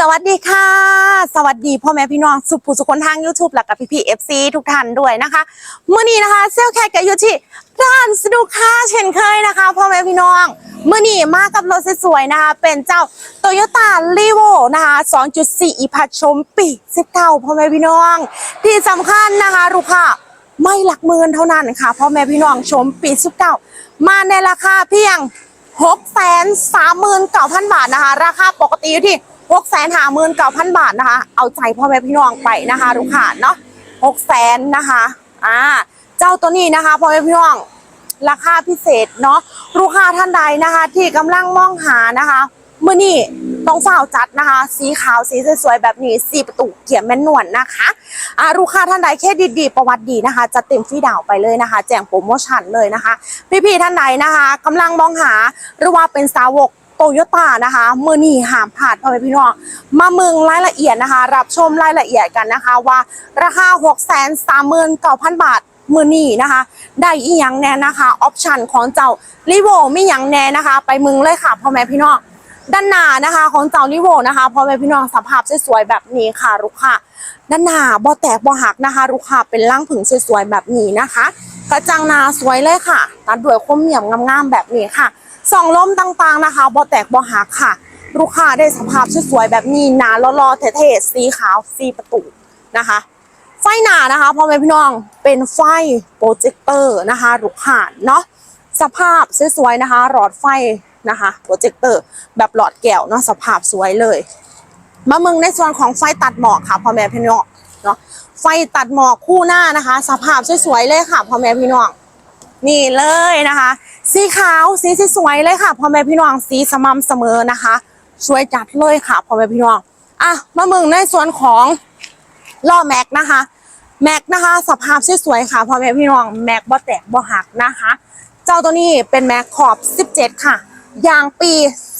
สวัสดีค่ะ สวัสดีพ่อแม่พี่น้องสุภูสุคนทาง YouTube และกับพี่พี่เอฟซีทุกท่านด้วยนะคะเมื่อนี้นะคะเซลแคกกับยูที่ร้านสนุกค่าเช่นเคยนะคะพ่อแม่พี่น้องเมื่อนี้มากับรถสวยๆนะคะ เป็นเจ้า Toyota r e v o นะคะ 2.4 อีพัดชมปี19พ่อแม่พี่น้อง ที่สำคัญนะคะลูกค้าไม่หลักหมื่นเท่านั้นค่ะพ่อแม่พี่น้องชมปี19มาในราคาเพียง6 3 9 0 0 0 บาทนะคะ ราคาปกติอยู่ที่ 6 5 9 0 0 0บาทนะคะ เอาใจพ่อแม่พี่น้องไปนะคะทุกค้าเนาะ6แสนนะคะอ่าเจ้าตัวนี้นะคะพ่อแม่พี่น้องราคาพิเศษเนาะลูกค้าท่านใดนะคะ ที่กำลังมองหานะคะเมื่อนี้ต้องฝ้าวจัดนะคะ สีขาวสีสวยๆแบบนี้สีประตูเกียร์แม่นวลนะคะอ่าลูกค้าท่านใดแค่ดีๆ ประวัติดีนะคะ จะเต็มฟรีดาวไปเลยนะคะ แจ้งโปรโมชั่นเลยนะคะ พี่ๆท่านใดนะคะกำลังมองหาหรือว่าเป็นสาวก โตโยต้านะคะมือนี้ห้ามพลาดพ่อแม่พี่น้องมาเมืองรายละเอียดนะคะ รับชมรายละเอียดกันนะคะ ว่าราคา6 3 9 0 0 0 บาทมือนี้นะคะ ได้อีหยังแน่นะคะออปชันของเจ้าลิโวไมีหยังแน่นะคะ ไปมึงเลยค่ะพ่อแม่พี่น้องด้านหน้านะคะ ของเจ้าลิโวนะคะพ่อแม่พี่น้องสภาพสวยๆแบบนี้ค่ะลูกค้าด้านหน้าบ่แตกบ่หักนะคะลูกค้าเป็นร่างผึ่งสวยๆแบบนี้นะคะ กระจังหนาสวยเลยค่ะตัดด้วยคมเหมี่ยมงามๆแบบนี้ค่ะ สองล้มต่างๆนะคะบ่แตกบ่หักค่ะ ลูกค้าได้สภาพสวยๆแบบนี้หนาลอๆเท่ๆสีขาวสีประตูนะคะ ไฟหนานะคะพ่อแม่พี่น้องเป็นไฟโปรเจคเตอร์นะคะลูกค้าเนาะสภาพสวยๆนะคะ หลอดไฟนะคะโปรเจคเตอร์แบบหลอดแก้วเนาะสภาพสวยเลย มามึงในส่วนของไฟตัดหมอกค่ะพ่อแม่พี่น้องเนาะไฟตัดหมอกคู่หน้านะคะ สภาพสวยๆเลยค่ะพ่อแม่พี่น้อง นี่เลยนะคะ สีขาวสีสวยเลยค่ะพ่อแม่พี่น้องสีสม่ำเสมอนะคะ สวยจัดเลยค่ะพ่อแม่พี่น้องอะมามึงในส่วนของล้อแม็กนะคะ แม็กนะคะ สภาพสวยๆค่ะพ่อแม่พี่น้องแม็กบ่แตกบ่หักนะคะ เจ้าตัวนี้เป็นแม็กขอบ 17 ค่ะยางปี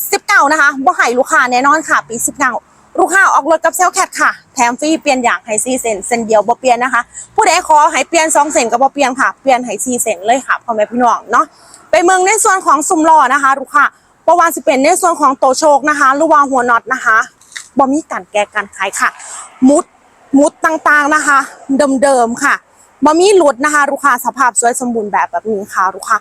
19 นะคะบ่ให้ลูกค้าแน่นอนค่ะ ปี 19 ลูกค้าออกรถกับเซลแคทค่ะ แถมฟรีเปลี่ยนยางให้ซีเซนเซนเดียวบ่เปลี่ยนนะคะ ผู้ใดขอให้เปลี่ยน2เซนก็บ่เปลี่ยนค่ะ เปลี่ยนให้ซีเซนเลยค่ะพ่อแม่พี่น้องเนาะ ไปเมืองในส่วนของซุ้มล้อนะคะลูกค้าประวันสิเป็นในส่วนของโตโชคนะคะหรือว่าหัวน็อตนะคะบ่มีการแก้การขายค่ะ มุดมุดต่างๆนะคะ เดิมๆค่ะบะมีรถนะคะลูกค้าสภาพสวยสมบูรณ์แบบแบบนี้ค่ะลูกค้า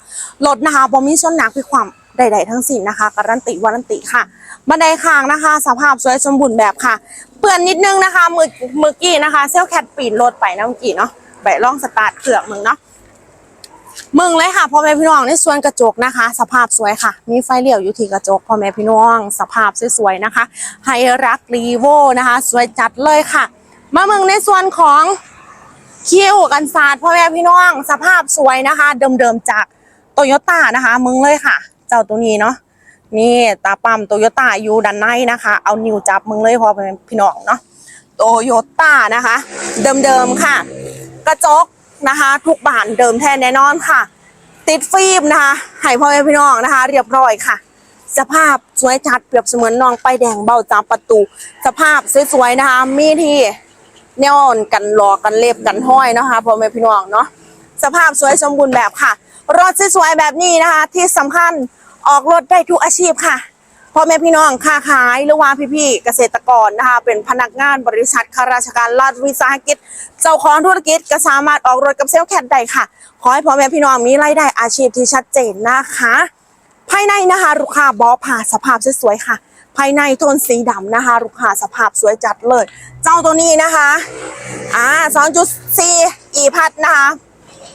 รถนะคะบะมีส้นหนักพิความ ใดๆทั้งสิ้นนะคะการันตีวารันตีค่ะ บันไดข้างนะคะ สภาพสวยสมบูรณ์แบบค่ะ เปื่อนนิดนึงนะคะมือมือกี้นะคะ เซลแคทปีนรถไปนะเมื่อกี้เนาะแบะล่องสตาร์ทเครื่องมึงเนาะมึงเลยค่ะพ่อแม่พี่น้องในส่วนกระจกนะคะ สภาพสวยค่ะ มีไฟเลี้ยวอยู่ที่กระจกพ่อแม่พี่น้อง สภาพสวยๆนะคะไฮรักรีโวนะคะ สวยจัดเลยค่ะ มาเมืองในส่วนของคิวกันศาสตร์พ่อแม่พี่น้อง สภาพสวยนะคะ เดิมๆจากโตโยต้านะคะ มึงเลยค่ะ เจ้าตัวนี้เนาะนี่ตาปั๊มโตโยต้าอยู่ด้านในนะคะ เอานิ้วจับมึงเลยพ่อแม่พี่น้องเนาะโตโยต้านะคะ เดิมๆค่ะ กระจกนะคะ ทุกบานเดิมแท้แน่นอนค่ะ ติดฟิล์มนะคะให้พ่อแม่พี่น้องนะคะ เรียบร้อยค่ะ สภาพสวยจัดเปรียบเสมือนน้องไปายแดงเบาจามประตู สภาพสวยๆนะคะ มีที่แนวอนกันหลอกกันเล็บกันห้อยนะคะพ่อแม่พี่น้องเนาะสภาพสวยสมบูรณ์แบบค่ะ รถสวยๆแบบนี้นะคะ ที่สำคัญออกรถได้ทุกอาชีพค่ะพ่อแม่พี่น้องค้าขายหรือว่าพี่ๆเกษตรกรนะคะเป็นพนักงานบริษัทข้าราชการรัฐวิสาหกิจ เจ้าของธุรกิจก็สามารถออกรถกับเซลแคทได้ค่ะ ขอให้พ่อแม่พี่น้องมีรายได้อาชีพที่ชัดเจนนะคะ ภายในนะคะลูกค้าบอผ่าสภาพสวยๆค่ะ ภายในโทนสีดำนะคะลูกค้าสภาพสวยจัดเลย เจ้าตัวนี้นะคะอ่า2.4อีพัดนะคะ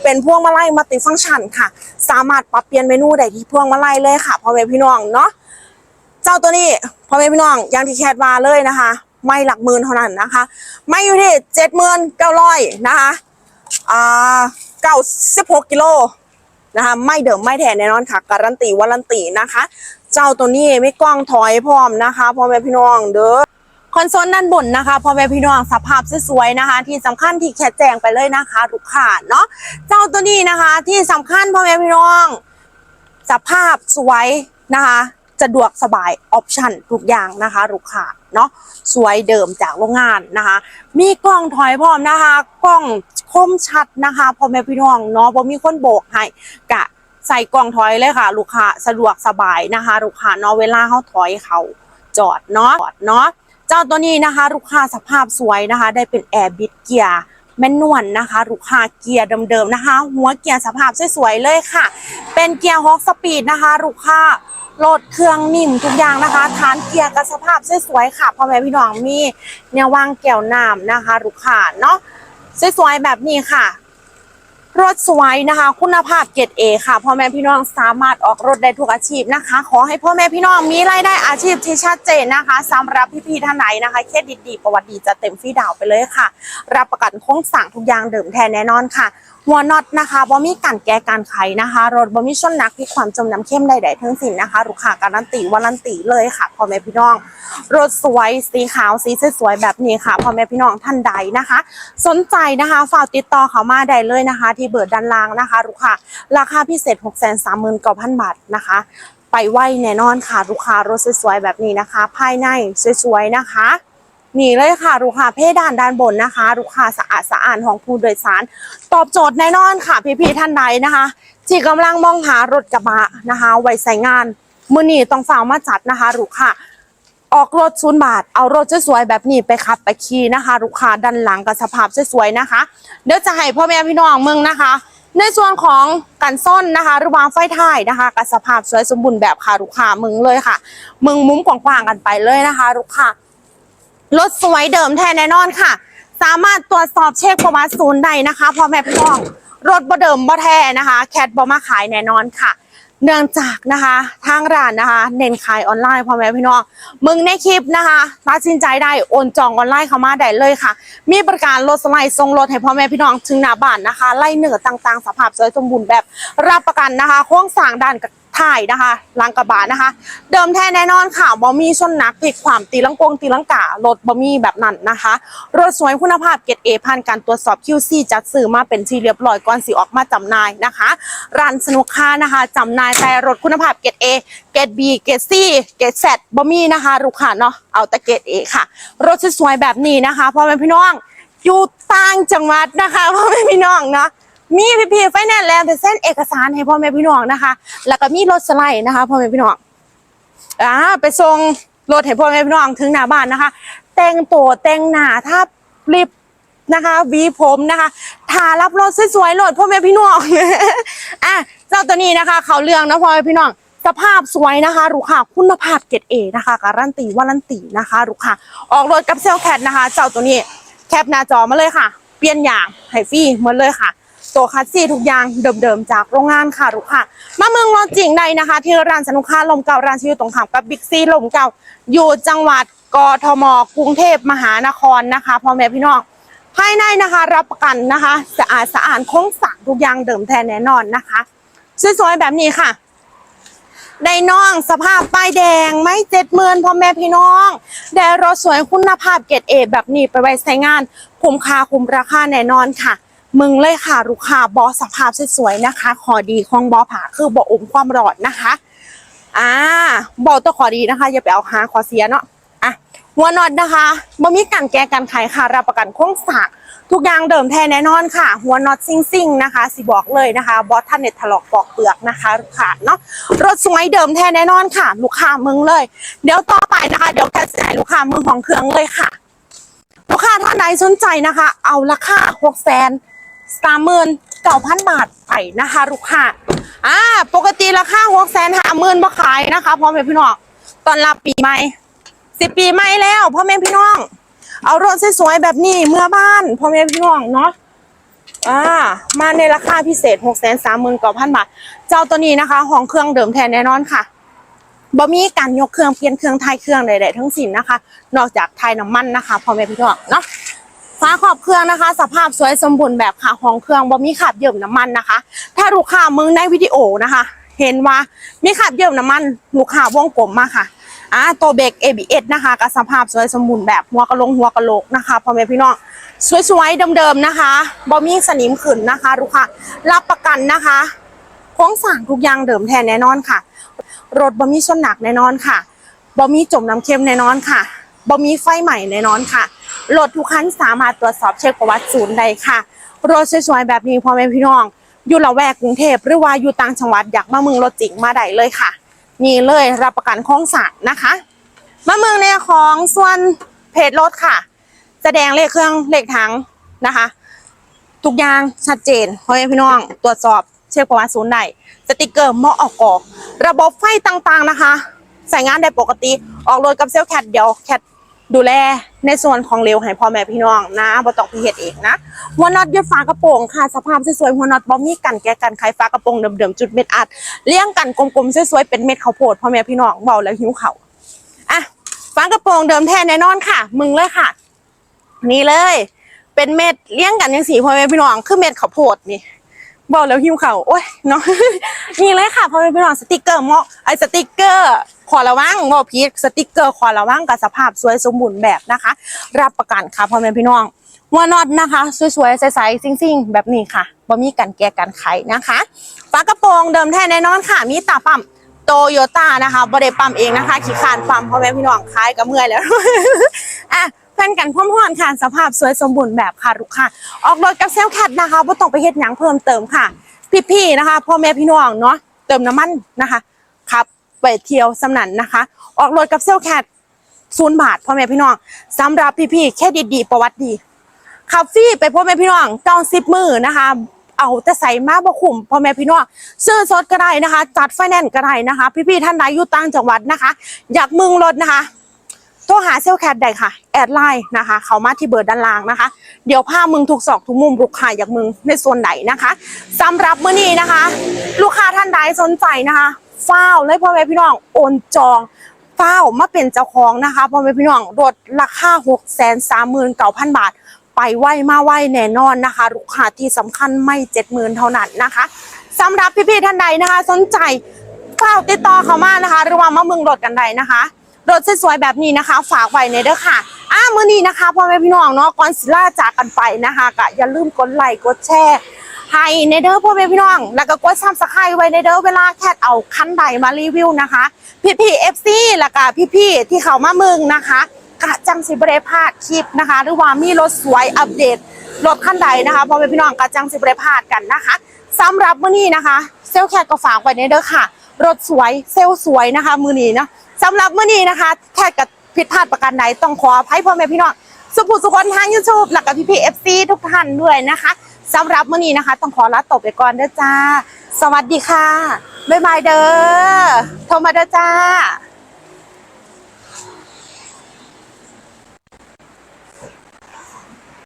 เป็นพวงมาลัยมัลติฟังก์ชันค่ะ สามารถปรับเปลี่ยนเมนูได้ที่พวงมาลัยเลยค่ะพ่อแม่พี่น้องเนาะเจ้าตัวนี้พ่อแม่พี่น้องอย่างที่แคทว่าเลยนะคะ ไม่หลักหมื่นเท่านั้นนะคะ ไม่อยู่ที่เจ็ดหมื่นเก้าร้อยนะคะอ่าเก้าสิบหกกิโลนะคะไม่เดิมไม่แทนแน่นอนค่ะ การันตีวารันตีนะคะ เจ้าตัวนี้ไม่กล้องถอยพร้อมนะคะพ่อแม่พี่น้องเด้อ คอนโซลด้านบนนะคะพ่อแม่พี่น้องสภาพสวยๆนะคะ ที่สำคัญที่แคแจงไปเลยนะคะทุกขาเนาะเจ้าตัวนี้นะคะ ที่สำคัญพ่อแม่พี่น้อง สภาพสวยนะคะสะดวกสบายออปชันทุกอย่างนะคะลูกค้าเนาะสวยเดิมจากโรงงานนะคะ มีกล้องถอยพร้อมนะคะ กล้องคมชัดนะคะพ่อแม่พี่น้องเนาะบ่มีคนโบกให้กะใส่กล้องถอยเลยค่ะ ลูกค้าสะดวกสบายนะคะ ลูกค้าเนาะเวลาเขาถอยเขาจอดเนาะจอดเนาะ เจ้าตัวนี้นะคะลูกค้าสภาพสวยนะคะ ได้เป็นแอร์บิดเกียร์แมนนวลนะคะลูกค้าเกียร์เดิมๆนะคะ หัวเกียร์สภาพสวยๆเลยค่ะ เป็นเกียร์ฮอกสปีดนะคะลูกค้าโหลดเครื่องนิ่มทุกอย่างนะคะฐานเกียร์กับสภาพสวยๆค่ะพ่อแม่พี่น้องมีเนี่ยวางแก้วน้ำนะคะลูกค้าเนาะสวยๆแบบนี้ค่ะ รถสวยนะคะ คุณภาพเกรดเอค่ะพ่อแม่พี่น้องสามารถออกรถได้ทุกอาชีพนะคะ ขอให้พ่อแม่พี่น้องมีรายได้อาชีพที่ชัดเจนนะคะสำหรับพี่ๆท่านไหนนะคะเครดิตดีประวัติดีจะเต็มฟรีดาวน์ไปเลยค่ะ รับประกันโค้งสั่งทุกอย่างเดิมแทนแน่นอนค่ะหัวน็อตนะคะบ่มีการแก้การไขนะคะรถบ่มีชนนักที่ความจมน้ำเข้มใดๆทั้งสิ้นนะคะลูกค้าการันตีวารันตีเลยค่ะพ่อแม่พี่น้อง รถสวยสีขาวสีสวยๆแบบนี้ค่ะพ่อแม่พี่น้องท่านใดนะคะ สนใจนะคะฝากติดต่อเขามาได้เลยนะคะ ที่เบอร์ด้านล่างนะคะลูกค้าราคาพิเศษ 6 3 9 0 0 0 บาทนะคะไปไหวแน่นอนค่ะลูกค้ารถสวยๆแบบนี้นะคะ ภายในสวยๆนะคะ นี่เลยค่ะลูกค้าเพดานด้านบนนะคะลูกค้าสะอาดสะอาดของผู้โดยสาร ตอบโจทย์แน่นอนค่ะพี่ๆท่านใดนะคะที่กำลังมองหารถกระบะนะคะไว้ใส่งานมือนี้ต้องฝ่ากมาจัดนะคะลูกค้าออกรถศูนย์บาท เอารถสวยๆแบบนี้ไปขับไปขี่นะคะลูกค้าด้านหลังกับสภาพสวยๆนะคะ เดี๋ยวจะให้พ่อแม่พี่น้องมึงนะคะ ในส่วนของกันส้นนะคะหรือวางไฟท้ายนะคะกับสภาพสวยสมบูรณ์แบบค่ะลูกค้ามึงเลยค่ะ มึงมุ้มกว้างๆกันไปเลยนะคะลูกค้า รถสวยเดิมแท้แน่นอนค่ะ สามารถตรวจสอบเช็คประวัติศูนย์ได้นะคะพ่อแม่พี่น้อง รถบ่เดิมบ่แท้นะคะ แคทบ่มาขายแน่นอนค่ะ เนื่องจากนะคะทางร้านนะคะ เน้นขายออนไลน์พ่อแม่พี่น้อง มึงในคลิปนะคะตัดสินใจได้โอนจองออนไลน์เข้ามาได้เลยค่ะ มีบริการรถสไลด์ส่งรถให้พ่อแม่พี่น้องถึงหน้าบ้านนะคะ ไล่เหนือต่างๆสภาพสวยสมบูรณ์แบบรับประกันนะคะโครงสร้างด้าน ท้ายนะคะลังกระบะนะคะ เดิมแท้แน่นอนค่ะบ่มีชนหนักพลิกความตีลังกงตีลังการถบ่มีแบบนั้นนะคะ รถสวยคุณภาพเกรดเอผ่านการตรวจสอบ QC จัดซื้อมาเป็นที่เรียบร้อยก่อนสิออกมาจำหน่ายนะคะร้านสนุกค้านะคะจำหน่ายแต่รถคุณภาพเกรด A เกรด B เกรด C เกรด Z บ่มีนะคะลูกค้าเนาะเอาแต่เกรด A ค่ะ รถสวยแบบนี้นะคะพ่อแม่พี่น้องอยู่ต่างจังหวัดนะคะพ่อแม่พี่น้องเนาะ มีพีพีไฟแนนซ์แล้วแต่เส้นเอกสารให้พ่อแม่พี่น้องนะคะ แล้วก็มีรถสไลด์นะคะพ่อแม่พี่น้องอ่าไปส่งรถให้พ่อแม่พี่น้องถึงหน้าบ้านนะคะ แต่งตัวแต่งหน้าถ้ารีบนะคะวีผมนะคะทารับรถสวยๆรถพ่อแม่พี่น้องอะเจ้าตัวนี้นะคะ เขาเรื่องนะพ่อแม่พี่น้องสภาพสวยนะคะลูกค้าคุณภาพเกรดเอนะคะการันตีวารันตีนะคะลูกค้าออกรถกับเซลแคทนะคะ เจ้าตัวนี้แคปหน้าจอมาเลยค่ะ เปลี่ยนอย่างให้ฟรีหมดเลยค่ะ ตัวคัสซี่ทุกอย่างเดิมๆจากโรงงานค่ะลูกค้ามาเมืองรถจริงใดนะคะ ที่ร้านสนุกค้าลมเก่าร้านที่อตรงข้ามกับบิ๊กซีลมเก่าอยู่จังหวัดกทมกรุงเทพมหานครนะคะพ่อแม่พี่น้องภายในนะคะรับประกันนะคะสะอาดสะอาดคงสักทุกอย่างเดิมแท้แน่นอนนะคะสวยๆแบบนี้ค่ะได้น้องสภาพป้ายแดงไม่เจ็ดหมื่นพ่อแม่พี่น้องได้รถสวยคุณภาพเกรดเอแบบนี้ไปไว้ใช้งานคุ้มค่าคุ้มราคาแน่นอนค่ะ มึงเลยค่ะลูกค้าบอสภาพสวยๆนะคะ ขอดีของบอผาคือบออมความร้อนนะคะ อ่าบอตัวขอดีนะคะ อย่าไปเอาหาขอเสียเนาะอะหัวน็อตนะคะบ่มีการแก้การไขค่ะรับประกันโครงสร้างทุกอย่างเดิมแท้แน่นอนค่ะ หัวน็อตซิงซิงๆนะคะสิบอกเลยนะคะบอสท่านเน็ตถลอกปอกเปลือกนะคะลูกค้าเนาะรถสวยเดิมแท้แน่นอนค่ะ ลูกค้ามึงเลย เดี๋ยวต่อไปนะคะ เดี๋ยวแกจะให้ลูกค้ามึงของเครื่องเลยค่ะ ลูกค้าท่านใดสนใจนะคะ เอาราคาหกแสน สามหมื่นเก้าพันบาทไปนะคะลูกค้าอ่าปกติราคาหกแสนห้าหมื่นบ่ขายนะคะพ่อแม่พี่น้องตอนรับปีใหม่สิบปีใหม่แล้วพ่อแม่พี่น้อง เอารถสวยๆแบบนี้เมื่อบ้านพ่อแม่พี่น้องเนาะอ่ามาในราคาพิเศษหกแสนสามหมื่นเก้าพันบาท เจ้าตัวนี้นะคะห้องเครื่องเดิมแทนแน่นอนค่ะบ่มีการยกเครื่องเปลี่ยนเครื่องไทยเครื่องใดๆทั้งสิ้นนะคะ นอกจากไทยน้ำมันนะคะพ่อแม่พี่น้องเนาะ ฝาขอบเครื่องนะคะ สภาพสวยสมบูรณ์แบบค่ะห้องเครื่องบ่มีขาบเยิ่มน้ำมันนะคะ ถ้าลูกค้ามึงในวิดีโอนะคะ เห็นว่ามีขาบเยิ่มน้ำมันลูกค้าวงกลมมาค่ะอ่าตัวเบรก ABS นะคะกับสภาพสวยสมบูรณ์แบบหัวกระโหลงหัวกระโหลกนะคะพ่อแม่พี่น้องสวยๆเดิมๆนะคะบ่มีสนิมขึ้นนะคะลูกค้ารับประกันนะคะโครงสร้างทุกอย่างเดิมแท้แน่นอนค่ะ รถบ่มีชนหนักแน่นอนค่ะบ่มีจมน้ำเค็มแน่นอนค่ะบ่มีไฟใหม่แน่นอนค่ะ รถทุกคันสามารถตรวจสอบเช็คประวัติศูนย์ได้ค่ะ รถสวยๆแบบนี้พ่อแม่พี่น้อง อยู่ละแวกกรุงเทพหรือว่าอยู่ต่างจังหวัดอยากมาเมืองรถจริงมาได้เลยค่ะนี่เลยรับประกันโครงสร้างนะคะมาเมืองในของส่วนเพจรถค่ะ แสดงเลขเครื่องเลขถังนะคะ ทุกอย่างชัดเจนพ่อแม่พี่น้อง ตรวจสอบเช็คประวัติศูนย์ได้สติกเกอร์เหมาะออกกอระบบไฟต่างๆนะคะ ใส่งานได้ปกติออกรถกับเซลแคทเดี๋ยวแคท ดูแลในส่วนของเร็วให้พ่อแม่พี่น้องนะบ่ต้องพี่เฮ็ดเองนะหัวน็อตยึดฝากระโปรงค่ะ สภาพสวยๆหัวน็อตบ่มีกันแก้กันไขฝากระโปรงเดิมๆจุดเม็ดอัดเลี้ยงกันกลมๆสวยๆเป็นเม็ดข้าวโพดพ่อแม่พี่น้องเบาแล้วหิวเขาอะฝากระโปรงเดิมแท้แน่นอนค่ะ มึงเลยค่ะ นี่เลย เป็นเม็ดเลี้ยงกันยังสีพ่อแม่พี่น้องคือเม็ดข้าวโพดนี่บอกแล้วหิวเขาโอ้ยเนาะนี่เลยค่ะพ่อแม่พี่น้องสติกเกอร์เมาะไอสติกเกอร์ ขอระวังโมพีสติกเกอร์ขอระวังกับสภาพสวยสมบูรณ์แบบนะคะ รับประกันค่ะพ่อแม่พี่น้องหัวน็อตนะคะ สวยๆใสๆซิ่งๆ แบบนี้ค่ะบ่มีกันแก้กันไขนะคะฝากระโปรงเดิมแท้แน่นอนค่ะ มีตาปั๊มโตโยต้านะคะบ่ได้ปั๊มเองนะคะ ขี้คร้านปั๊มพ่อแม่พี่น้องคล้ายกับเมื่อยแล้วอะแฟนกันพร้อมๆค่ะสภาพสวยสมบูรณ์แบบค่ะลูกค่ะ ออกรถกับเซลแคทนะคะบ่ต้องไปเฮ็ดหยังเพิ่มเติมค่ะ พี่ๆนะคะพ่อแม่พี่น้องเนาะเติมน้ำมันนะคะครับ ไปเที่ยวสำนันนะคะ ออกรถกับเซลแคทศูนย์บาทพ่อแม่พี่น้องสำหรับพี่ๆแค่ดีๆประวัติดีขับฟรีไปพ่อแม่พี่น้องเก้าสิบมือนะคะ เอาแต่ใส่มาบ่คุ้มพ่อแม่พี่น้องซื้อสดก็ได้นะคะ จัดไฟแนนซ์ก็ได้นะคะ พี่ๆท่านใดอยู่ต่างจังหวัดนะคะ อยากมึงรถนะคะโทรหาเซลแคทได้ค่ะ แอดไลน์นะคะ เขามาที่เบอร์ด้านล่างนะคะ เดี๋ยวพามึงทุกซอกทุกมุมลูกค้าอยากมึงในโซนไหนนะคะสำหรับมื้อนี้นะคะ ลูกค้าท่านใดสนใจนะคะ ฟ้าวเลยพ่อแม่พี่น้องโอนจองฟ้าวมาเป็นเจ้าของนะคะพ่อแม่พี่น้องรถราคา6 3 9 0 0 0บาท ไปไหวมาไหวแน่นอนนะคะลูกค้าที่สำคัญไม่70,000เท่านั้นนะคะสำหรับพี่ๆท่านใดนะคะ สนใจกล่าวติดต่อเขามานะคะหรือว่ามาเมืองรถกันใดนะคะรถสวยๆแบบนี้นะคะ ฝากไว้ในเด้อค่ะอ่ามื้อนี้นะคะพ่อแม่พี่น้องเนาะก่อนสิล่าจากกันไปนะคะก็อย่าลืมกดไลค์กดแชร์ ให้ในเด้อพ่อแม่พี่น้อง แล้วก็กดซับสไครต์ไว้ในเด้อเวลาแคทเอาคันใดมารีวิวนะคะ พี่พี่เอฟซีแล้วก็พี่พี่ที่เขามามืองนะคะกะจังสิบเรพาดคลิปนะคะ หรือว่ามีรถสวยอัปเดตรถคันใดนะคะพ่อแม่พี่น้องกะจังสิบเรพาดกันนะคะสำหรับมื้อนี้นะคะเซลแคทก็ฝากไว้ในเด้อค่ะ รถสวยเซลสวยนะคะมือนี้นะสำหรับมือนี้นะคะแค่กับผิดพลาดประการใดต้องขออภัยพ่อแม่พี่น้องสุภูสุคนทาง YouTube แล้วก็พี่พีเอฟซีทุกท่านด้วยนะคะ สำหรับมือนี้นะคะ ต้องขอลาตบไปก่อนเด้อจ้า สวัสดีค่ะ บ๊ายบายเด้อโทรมาเด้อจ้า